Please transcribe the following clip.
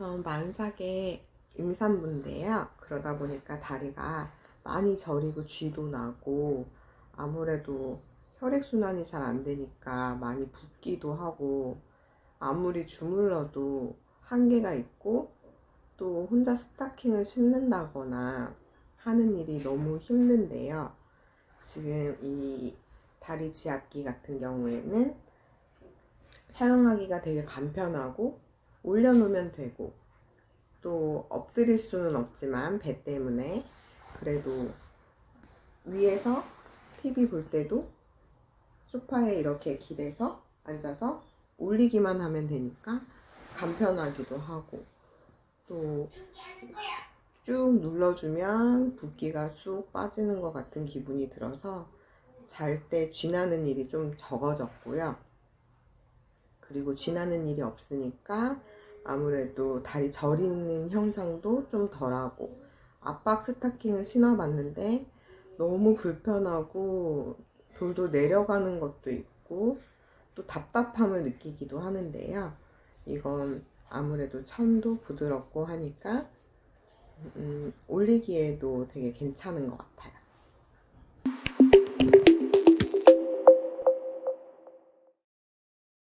전 만삭의 임산부인데요. 그러다 보니까 다리가 많이 저리고 쥐도 나고 아무래도 혈액순환이 잘 안 되니까 많이 붓기도 하고 아무리 주물러도 한계가 있고 또 혼자 스타킹을 신는다거나 하는 일이 너무 힘든데요. 지금 이 다리 지압기 같은 경우에는 사용하기가 되게 간편하고 올려놓으면 되고 또 엎드릴 수는 없지만 배 때문에 그래도 위에서 TV 볼 때도 소파에 이렇게 기대서 앉아서 올리기만 하면 되니까 간편하기도 하고 또 쭉 눌러주면 붓기가 쑥 빠지는 것 같은 기분이 들어서 잘 때 쥐나는 일이 좀 적어졌고요. 그리고 쥐나는 일이 없으니까 아무래도 다리 저리는 현상도 좀 덜하고 압박 스타킹을 신어봤는데 너무 불편하고 돌돌 내려가는 것도 있고 또 답답함을 느끼기도 하는데요. 이건 아무래도 천도 부드럽고 하니까 음, 올리기에도 되게 괜찮은 것 같아요.